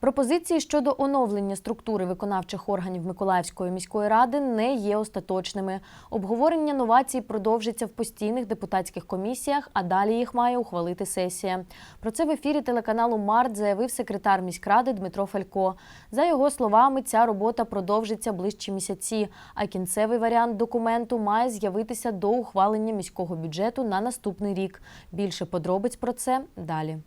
Пропозиції щодо оновлення структури виконавчих органів Миколаївської міської ради не є остаточними. Обговорення новацій продовжиться в постійних депутатських комісіях, а далі їх має ухвалити сесія. Про це в ефірі телеканалу Март заявив секретар міськради Дмитро Фалько. За його словами, ця робота продовжиться ближчі місяці, а кінцевий варіант документу має з'явитися до ухвалення міського бюджету на наступний рік. Більше подробиць про це далі.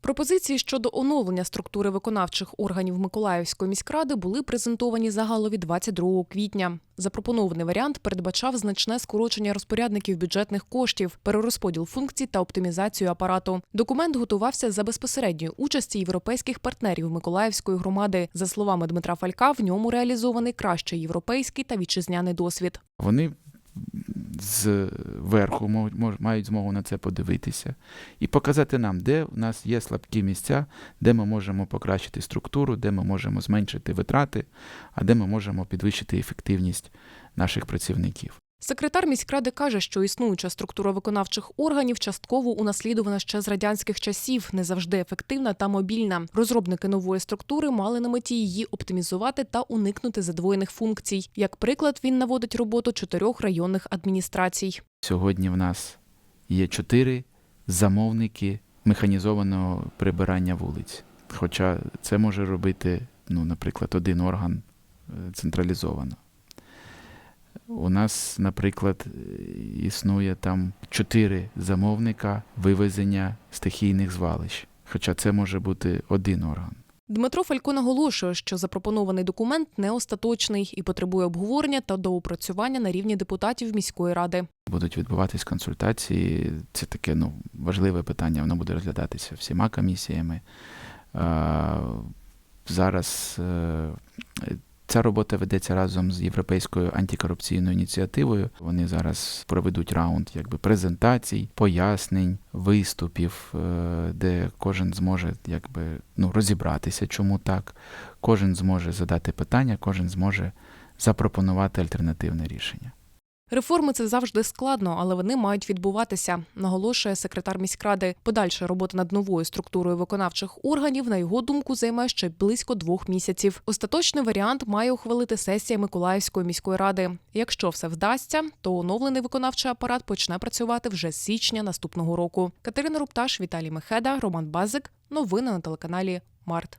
Пропозиції щодо оновлення структури виконавчих органів Миколаївської міськради були презентовані загалові 22 квітня. Запропонований варіант передбачав значне скорочення розпорядників бюджетних коштів, перерозподіл функцій та оптимізацію апарату. Документ готувався за безпосередньої участі європейських партнерів Миколаївської громади. За словами Дмитра Фалька, в ньому реалізований кращий європейський та вітчизняний досвід. Вони зверху мають змогу на це подивитися і показати нам, де в нас є слабкі місця, де ми можемо покращити структуру, де ми можемо зменшити витрати, а де ми можемо підвищити ефективність наших працівників. Секретар міськради каже, що існуюча структура виконавчих органів частково унаслідувана ще з радянських часів, не завжди ефективна та мобільна. Розробники нової структури мали на меті її оптимізувати та уникнути задвоєних функцій. Як приклад, він наводить роботу чотирьох районних адміністрацій. Сьогодні в нас є чотири замовники механізованого прибирання вулиць. Хоча це може робити, ну, наприклад, один орган е, централізовано. У нас, наприклад, існує там чотири замовника вивезення стихійних звалищ. Хоча це може бути один орган. Дмитро Фалько наголошує, що запропонований документ не остаточний і потребує обговорення та доопрацювання на рівні депутатів міської ради. Будуть відбуватись консультації. Це таке ну, важливе питання, воно буде розглядатися всіма комісіями. Зараз е, ця робота ведеться разом з Європейською антикорупційною ініціативою. Вони зараз проведуть раунд якби, презентацій, пояснень, виступів, е, де кожен зможе якби, ну, розібратися, чому так. Кожен зможе задати питання, кожен зможе запропонувати альтернативне рішення. Реформи це завжди складно, але вони мають відбуватися, наголошує секретар міськради. Подальша робота над новою структурою виконавчих органів, на його думку, займе ще близько двох місяців. Остаточний варіант має ухвалити сесія Миколаївської міської ради. Якщо все вдасться, то оновлений виконавчий апарат почне працювати вже з січня наступного року. Катерина Рупташ, Віталій Мехеда, Роман Базик. Новини на телеканалі Март.